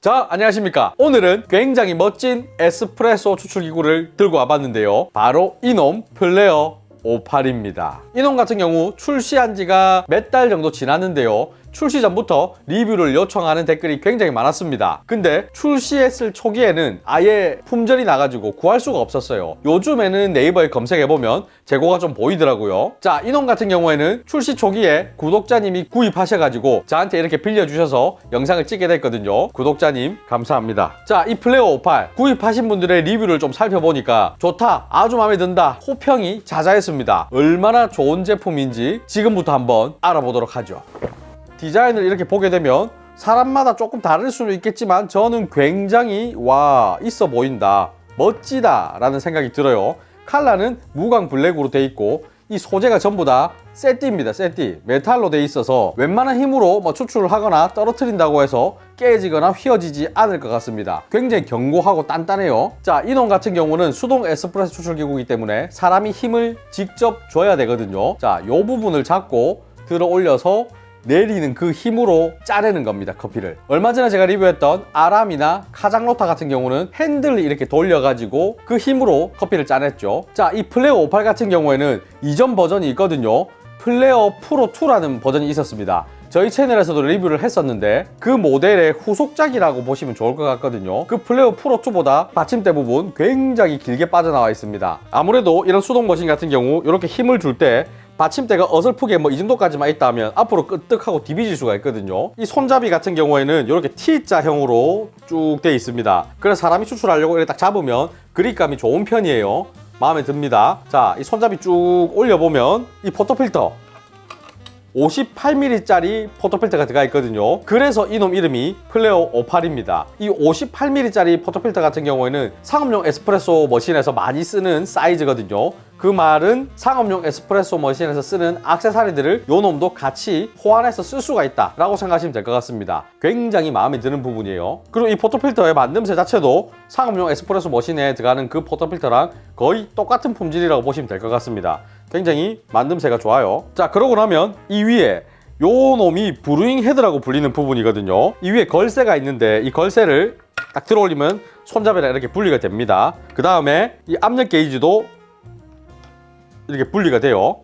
자, 안녕하십니까. 오늘은 굉장히 멋진 에스프레소 추출 기구를 들고 와봤는데요. 바로 이놈 플레어 58입니다. 이놈 같은 경우 출시한 지가 몇 달 정도 지났는데요. 출시 전부터 리뷰를 요청하는 댓글이 굉장히 많았습니다. 근데 출시했을 초기에는 아예 품절이 나가지고 구할 수가 없었어요. 요즘에는 네이버에 검색해보면 재고가 좀 보이더라고요. 자, 이놈 같은 경우에는 출시 초기에 구독자님이 구입하셔가지고 저한테 이렇게 빌려주셔서 영상을 찍게 됐거든요. 구독자님, 감사합니다. 자, 이 플레어 58 구입하신 분들의 리뷰를 좀 살펴보니까 좋다, 아주 마음에 든다, 호평이 자자했습니다. 얼마나 좋은 제품인지 지금부터 한번 알아보도록 하죠. 디자인을 이렇게 보게 되면 사람마다 조금 다를 수는 있겠지만 저는 굉장히 와 있어 보인다 멋지다 라는 생각이 들어요. 칼라는 무광 블랙으로 돼 있고 이 소재가 전부 다 세띠입니다 세띠 메탈로 돼 있어서 웬만한 힘으로 뭐 추출을 하거나 떨어뜨린다고 해서 깨지거나 휘어지지 않을 것 같습니다. 굉장히 견고하고 단단해요. 자 이놈 같은 경우는 수동 에스프레소 추출 기구이기 때문에 사람이 힘을 직접 줘야 되거든요. 자이 부분을 잡고 들어 올려서 내리는 그 힘으로 짜내는 겁니다 커피를. 얼마 전에 제가 리뷰했던 아람이나 카장로타 같은 경우는 핸들을 이렇게 돌려가지고 그 힘으로 커피를 짜냈죠. 자이 플레어 58 같은 경우에는 이전 버전이 있거든요. 플레어 프로 2라는 버전이 있었습니다 저희 채널에서도 리뷰를 했었는데 그 모델의 후속작이라고 보시면 좋을 것 같거든요. 그 플레어 프로 2보다 받침대 부분 굉장히 길게 빠져나와 있습니다. 아무래도 이런 수동 머신 같은 경우 이렇게 힘을 줄 때 받침대가 어설프게 뭐 이 정도까지만 있다면 앞으로 끄떡하고 디비질 수가 있거든요. 이 손잡이 같은 경우에는 이렇게 T자형으로 쭉 돼 있습니다. 그래서 사람이 추출하려고 이렇게 딱 잡으면 그립감이 좋은 편이에요. 마음에 듭니다. 자 이 손잡이 쭉 올려보면 이 포토필터 58mm짜리 포토필터가 들어가 있거든요. 그래서 이놈 이름이 플레어 58입니다. 이 58mm짜리 포토필터 같은 경우에는 상업용 에스프레소 머신에서 많이 쓰는 사이즈거든요. 그 말은 상업용 에스프레소 머신에서 쓰는 악세사리들을 요 놈도 같이 호환해서 쓸 수가 있다 라고 생각하시면 될 것 같습니다 굉장히 마음에 드는 부분이에요 그리고 이 포토필터의 만듦새 자체도 상업용 에스프레소 머신에 들어가는 그 포토필터랑 거의 똑같은 품질이라고 보시면 될 것 같습니다 굉장히 만듦새가 좋아요 자 그러고 나면 이 위에 요 놈이 브루잉 헤드라고 불리는 부분이거든요 이 위에 걸쇠가 있는데 이 걸쇠를 딱 들어 올리면 손잡이랑 이렇게 분리가 됩니다 그 다음에 이 압력 게이지도 이렇게 분리가 돼요.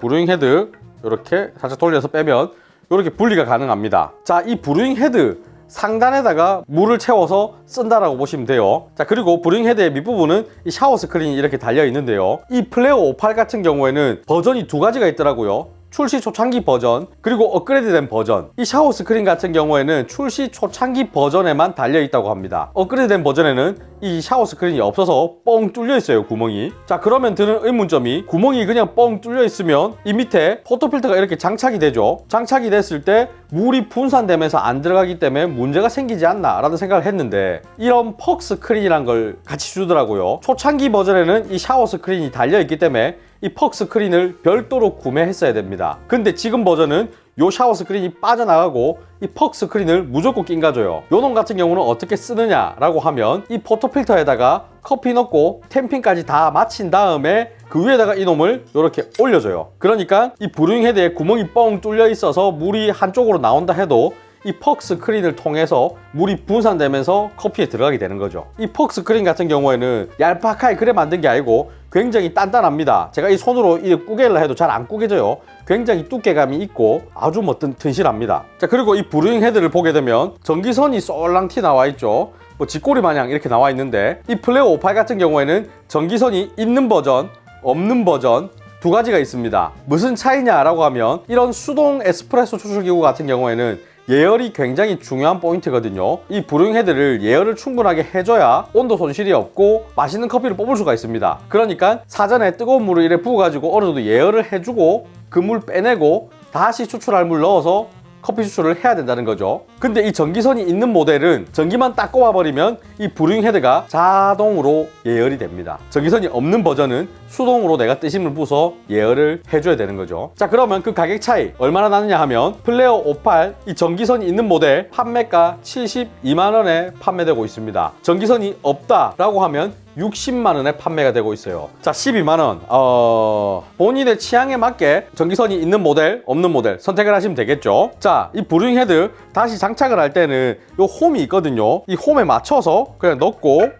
브루잉 헤드 이렇게 살짝 돌려서 빼면 이렇게 분리가 가능합니다. 자, 이 브루잉 헤드 상단에다가 물을 채워서 쓴다라고 보시면 돼요. 자, 그리고 브루잉 헤드의 밑부분은 이 샤워 스크린이 이렇게 달려 있는데요. 이 플레어 58 같은 경우에는 버전이 두 가지가 있더라고요. 출시 초창기 버전 그리고 업그레이드된 버전. 이 샤워 스크린 같은 경우에는 출시 초창기 버전에만 달려 있다고 합니다. 업그레이드된 버전에는 이 샤워 스크린이 없어서 뻥 뚫려 있어요 구멍이. 자 그러면 드는 의문점이 구멍이 그냥 뻥 뚫려 있으면 이 밑에 포토필터가 이렇게 장착이 되죠. 장착이 됐을 때 물이 분산되면서 안 들어가기 때문에 문제가 생기지 않나 라는 생각을 했는데 이런 퍽 스크린이란 걸 같이 주더라고요. 초창기 버전에는 이 샤워 스크린이 달려 있기 때문에 이 퍽 스크린을 별도로 구매했어야 됩니다. 근데 지금 버전은 요 샤워 스크린이 빠져나가고 이 퍽 스크린을 무조건 낀가줘요. 요놈 같은 경우는 어떻게 쓰느냐라고 하면 이 포토 필터에다가 커피 넣고 템핑까지 다 마친 다음에 그 위에다가 이놈을 이렇게 올려줘요. 그러니까 이 브루잉 헤드에 구멍이 뻥 뚫려 있어서 물이 한쪽으로 나온다 해도 이 퍽 스크린을 통해서 물이 분산되면서 커피에 들어가게 되는 거죠. 이 퍽 스크린 같은 경우에는 얄팍하게 그래 만든 게 아니고 굉장히 단단합니다. 제가 이 손으로 이 꾸개려 해도 잘 안 꾸개져요. 굉장히 두께감이 있고 아주 뭐 튼, 튼실합니다. 자 그리고 이 브루잉 헤드를 보게 되면 전기선이 쏠랑 티 나와 있죠. 뭐 쥐꼬리 마냥 이렇게 나와 있는데 이 플레어 58 같은 경우에는 전기선이 있는 버전, 없는 버전 두 가지가 있습니다. 무슨 차이냐라고 하면 이런 수동 에스프레소 추출기구 같은 경우에는 예열이 굉장히 중요한 포인트거든요. 이 브루잉 헤드를 예열을 충분하게 해줘야 온도 손실이 없고 맛있는 커피를 뽑을 수가 있습니다. 그러니까 사전에 뜨거운 물을 이래 부어가지고 어느 정도 예열을 해주고 그 물 빼내고 다시 추출할 물 넣어서 커피 추출을 해야 된다는 거죠. 근데 이 전기선이 있는 모델은 전기만 딱 꼽아버리면 이 브루잉 헤드가 자동으로 예열이 됩니다. 전기선이 없는 버전은 수동으로 내가 뜨심을 부숴서 예열을 해줘야 되는 거죠. 자 그러면 그 가격 차이 얼마나 나느냐 하면 플레어 58 이 전기선이 있는 모델 판매가 72만 원에 판매되고 있습니다. 전기선이 없다라고 하면 60만 원에 판매가 되고 있어요. 자, 12만 원. 어, 본인의 취향에 맞게 전기선이 있는 모델, 없는 모델 선택을 하시면 되겠죠. 자, 이 브루잉 헤드 다시 장착을 할 때는 요 홈이 있거든요. 이 홈에 맞춰서 그냥 넣고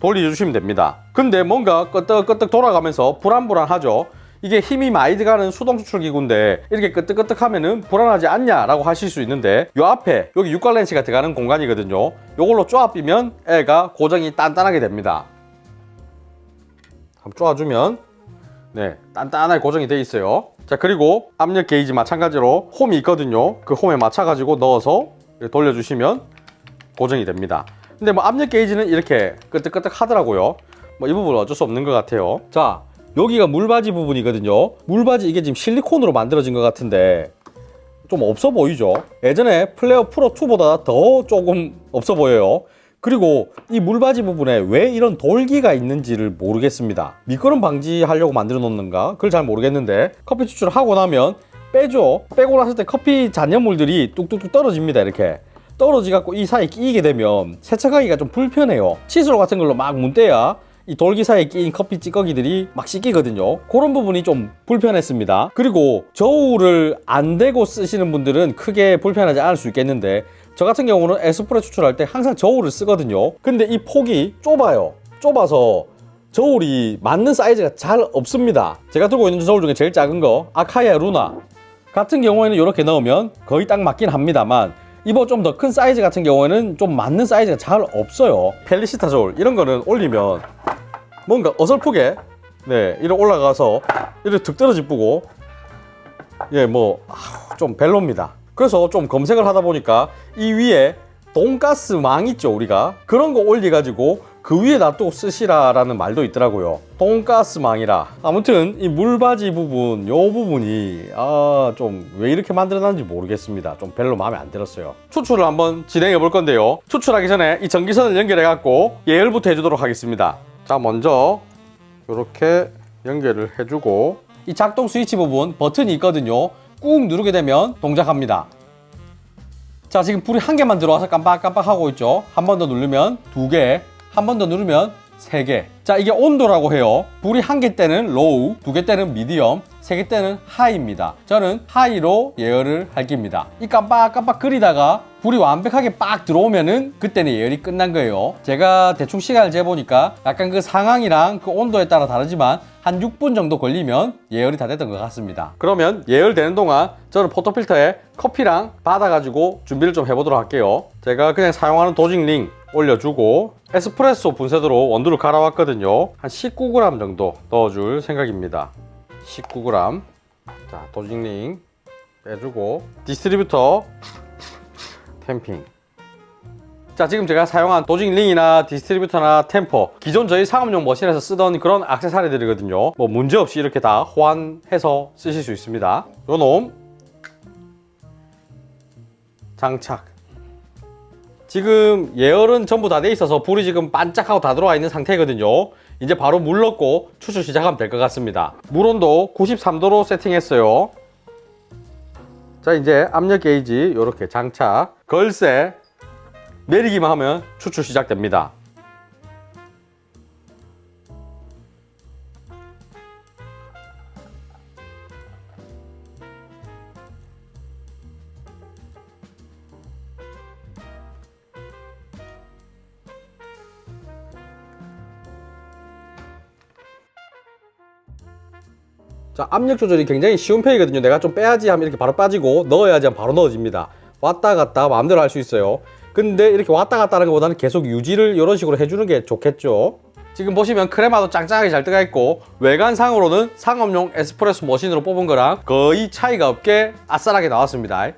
돌려주시면 됩니다. 근데 뭔가 끄떡끄떡 돌아가면서 불안불안하죠. 이게 힘이 많이 들어가는 수동 추출 기구인데 이렇게 끄떡끄떡 하면은 불안하지 않냐 라고 하실 수 있는데 요 앞에 여기 육각 렌치가 들어가는 공간이거든요. 요걸로 쪼아 비면 애가 고정이 단단하게 됩니다. 한번 쪼아주면 네 단단하게 고정이 돼 있어요. 자 그리고 압력 게이지 마찬가지로 홈이 있거든요. 그 홈에 맞춰 가지고 넣어서 이렇게 돌려주시면 고정이 됩니다. 근데 뭐 압력 게이지는 이렇게 끄떡끄떡 하더라고요. 뭐 이 부분은 어쩔 수 없는 것 같아요. 자, 여기가 물바지 부분이거든요. 물바지 이게 지금 실리콘으로 만들어진 것 같은데 좀 없어 보이죠? 예전에 플레어 프로 2보다 더 조금 없어 보여요. 그리고 이 물바지 부분에 왜 이런 돌기가 있는지를 모르겠습니다. 미끄럼 방지하려고 만들어 놓는가? 그걸 잘 모르겠는데 커피 추출을 하고 나면 빼죠. 빼고 났을 때 커피 잔여물들이 뚝뚝뚝 떨어집니다. 이렇게. 떨어지 갖고 이 사이에 끼게 되면 세척하기가 좀 불편해요. 칫솔 같은 걸로 막 문대야 이 돌기 사이에 끼인 커피 찌꺼기들이 막 씻기거든요. 그런 부분이 좀 불편했습니다. 그리고 저울을 안 대고 쓰시는 분들은 크게 불편하지 않을 수 있겠는데 저 같은 경우는 에스프레 추출할 때 항상 저울을 쓰거든요. 근데 이 폭이 좁아요. 좁아서 저울이 맞는 사이즈가 잘 없습니다. 제가 들고 있는 저울 중에 제일 작은 거 아카야 루나 같은 경우에는 이렇게 넣으면 거의 딱 맞긴 합니다만 이거 좀 더 큰 사이즈 같은 경우에는 좀 맞는 사이즈가 잘 없어요. 펠리시타 저울 이런 거는 올리면 뭔가 어설프게 네 이렇게 올라가서 이렇게 득 떨어지고 예뭐 좀 별로입니다. 그래서 좀 검색을 하다 보니까 이 위에 돈가스 망 있죠 우리가? 그런 거 올려가지고 그 위에다 또 쓰시라라는 말도 있더라고요. 돈가스 망이라. 아무튼 이 물바지 부분 요 부분이 아 좀 왜 이렇게 만들어놨는지 모르겠습니다. 좀 별로 마음에 안 들었어요. 추출을 한번 진행해 볼 건데요. 추출하기 전에 이 전기선을 연결해 갖고 예열부터 해주도록 하겠습니다. 자 먼저 이렇게 연결을 해주고 이 작동 스위치 부분 버튼이 있거든요 꾹 누르게 되면 동작합니다. 자 지금 불이 한 개만 들어와서 깜빡깜빡 하고 있죠. 한 번 더 누르면 두 개 한 번 더 누르면 세 개 자 이게 온도라고 해요. 불이 한 개 때는 로우 두 개 때는 미디엄 세개 때는 하이입니다. 저는 하이로 예열을 할 겁니다. 이 깜빡깜빡 그리다가 불이 완벽하게 빡 들어오면은 그때는 예열이 끝난 거예요. 제가 대충 시간을 재보니까 약간 그 상황이랑 그 온도에 따라 다르지만 한 6분 정도 걸리면 예열이 다 됐던 것 같습니다. 그러면 예열되는 동안 저는 포토필터에 커피랑 받아가지고 준비를 좀 해보도록 할게요. 제가 그냥 사용하는 도징링 올려주고 에스프레소 분쇄도로 원두를 갈아왔거든요. 한 19g 정도 넣어줄 생각입니다 19g 자 도징링 빼주고 디스트리뷰터 템핑. 자 지금 제가 사용한 도징 링이나 디스트리뷰터나 템퍼 기존 저희 상업용 머신에서 쓰던 그런 액세서리들이거든요. 뭐 문제없이 이렇게 다 호환해서 쓰실 수 있습니다. 요놈. 장착. 지금 예열은 전부 다 돼 있어서 불이 지금 반짝하고 다 들어와 있는 상태거든요 이제 바로 물 넣고 추출 시작하면 될 것 같습니다. 물 온도 93도로 세팅했어요. 자 이제 압력 게이지 이렇게 장착. 걸쇠 내리기만 하면 추출 시작됩니다 자 압력 조절이 굉장히 쉬운 편이거든요. 내가 좀 빼야지 하면 이렇게 바로 빠지고 넣어야지 하면 바로 넣어집니다. 왔다 갔다 마음대로 할 수 있어요. 근데 이렇게 왔다 갔다 하는 것보다는 계속 유지를 이런 식으로 해주는 게 좋겠죠. 지금 보시면 크레마도 짱짱하게 잘 뜨가 있고 외관상으로는 상업용 에스프레소 머신으로 뽑은 거랑 거의 차이가 없게 아싸하게 나왔습니다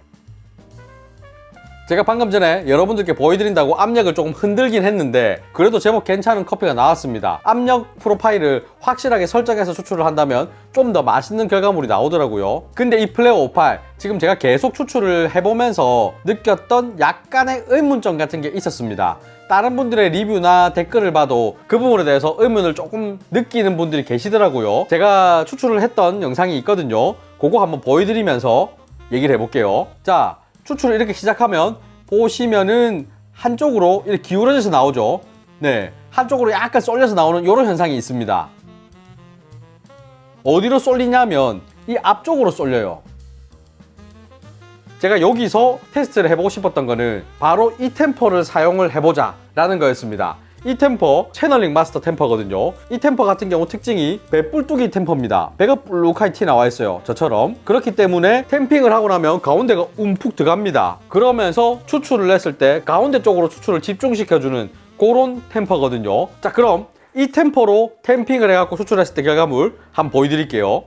제가 방금 전에 여러분들께 보여드린다고 압력을 조금 흔들긴 했는데 그래도 제법 괜찮은 커피가 나왔습니다. 압력 프로파일을 확실하게 설정해서 추출을 한다면 좀 더 맛있는 결과물이 나오더라고요. 근데 이 플레어 58 지금 제가 계속 추출을 해보면서 느꼈던 약간의 의문점 같은 게 있었습니다. 다른 분들의 리뷰나 댓글을 봐도 그 부분에 대해서 의문을 조금 느끼는 분들이 계시더라고요. 제가 추출을 했던 영상이 있거든요. 그거 한번 보여드리면서 얘기를 해볼게요. 자, 추출을 이렇게 시작하면 보시면은 한쪽으로 이렇게 기울어져서 나오죠. 네, 한쪽으로 약간 쏠려서 나오는 이런 현상이 있습니다. 어디로 쏠리냐면 이 앞쪽으로 쏠려요. 제가 여기서 테스트를 해보고 싶었던 거는 바로 이 템퍼를 사용을 해보자 라는 거였습니다. 이 템퍼 채널링 마스터 템퍼거든요. 이 템퍼 같은 경우 특징이 배 뿔뚜기 템퍼입니다. 배가 볼록하게 티 나와 있어요. 저처럼. 그렇기 때문에 템핑을 하고 나면 가운데가 움푹 들어갑니다. 그러면서 추출을 했을 때 가운데 쪽으로 추출을 집중시켜주는 그런 템퍼거든요. 자 그럼 이 템퍼로 템핑을 해갖고 추출했을 때 결과물 한번 보여드릴게요.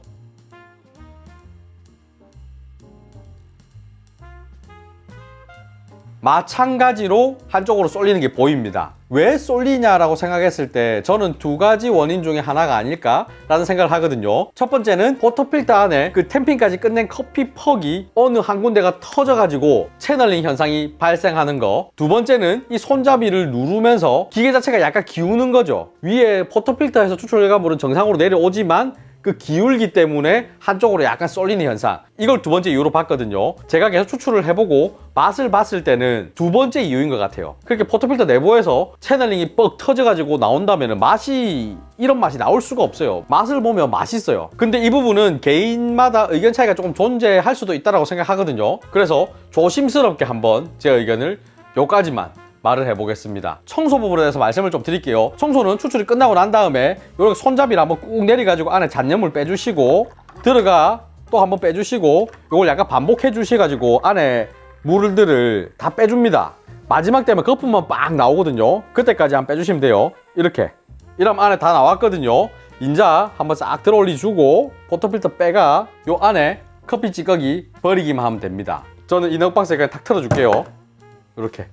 마찬가지로 한쪽으로 쏠리는 게 보입니다. 왜 쏠리냐라고 생각했을 때 저는 두 가지 원인 중에 하나가 아닐까라는 생각을 하거든요. 첫 번째는 포터필터 안에 그 템핑까지 끝낸 커피 퍽이 어느 한 군데가 터져가지고 채널링 현상이 발생하는 거. 두 번째는 이 손잡이를 누르면서 기계 자체가 약간 기우는 거죠. 위에 포터필터에서 추출 결과물은 정상으로 내려오지만 그 기울기 때문에 한쪽으로 약간 쏠리는 현상. 이걸 두 번째 이유로 봤거든요. 제가 계속 추출을 해보고 맛을 봤을 때는 두 번째 이유인 것 같아요. 그렇게 포토필터 내부에서 채널링이 뻑 터져가지고 나온다면 맛이 이런 맛이 나올 수가 없어요. 맛을 보면 맛있어요. 근데 이 부분은 개인마다 의견 차이가 조금 존재할 수도 있다고 생각하거든요. 그래서 조심스럽게 한번 제 의견을 요까지만 말을 해보겠습니다. 청소 부분에 대해서 말씀을 좀 드릴게요. 청소는 추출이 끝나고 난 다음에 이렇게 손잡이를 한번 꾹 내려가지고 안에 잔여물 빼주시고 들어가 또 한번 빼주시고 이걸 약간 반복해 주셔가지고 안에 물들을 다 빼줍니다. 마지막 되면 거품만 빡 나오거든요. 그때까지 한번 빼주시면 돼요. 이렇게. 이러면 안에 다 나왔거든요. 인자 한번 싹 들어 올리주고 포터필터 빼가 요 안에 커피 찌꺼기 버리기만 하면 됩니다. 저는 이 넉박스에 그냥 탁 틀어줄게요. 이렇게.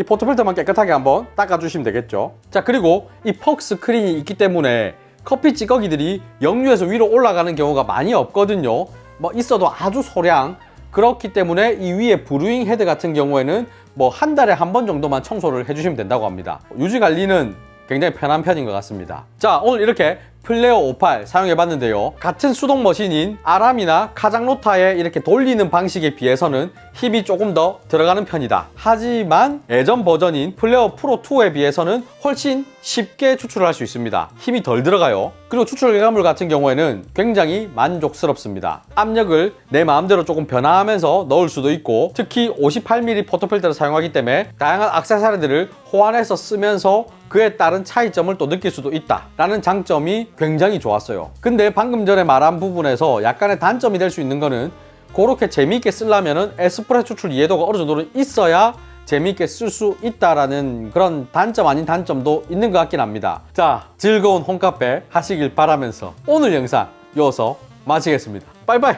이 포토필터만 깨끗하게 한번 닦아주시면 되겠죠. 자, 그리고 이 퍽 스크린이 있기 때문에 커피 찌꺼기들이 역류해서 위로 올라가는 경우가 많이 없거든요. 뭐 있어도 아주 소량. 그렇기 때문에 이 위에 브루잉 헤드 같은 경우에는 뭐 한 달에 한 번 정도만 청소를 해주시면 된다고 합니다. 유지 관리는 굉장히 편한 편인 것 같습니다. 자, 오늘 이렇게 플레어 58 사용해봤는데요. 같은 수동 머신인 아람이나 카장로타에 이렇게 돌리는 방식에 비해서는 힘이 조금 더 들어가는 편이다. 하지만 예전 버전인 플레어 프로 2에 비해서는 훨씬 쉽게 추출을 할 수 있습니다. 힘이 덜 들어가요. 그리고 추출 결과물 같은 경우에는 굉장히 만족스럽습니다. 압력을 내 마음대로 조금 변화하면서 넣을 수도 있고 특히 58mm 포토필터를 사용하기 때문에 다양한 액세서리들을 호환해서 쓰면서 그에 따른 차이점을 또 느낄 수도 있다 라는 장점이 굉장히 좋았어요. 근데 방금 전에 말한 부분에서 약간의 단점이 될 수 있는 거는 그렇게 재미있게 쓰려면은 에스프레소 추출 이해도가 어느 정도는 있어야 재미있게 쓸 수 있다라는 그런 단점 아닌 단점도 있는 것 같긴 합니다. 자 즐거운 홈카페 하시길 바라면서 오늘 영상 여기서 마치겠습니다. 빠이빠이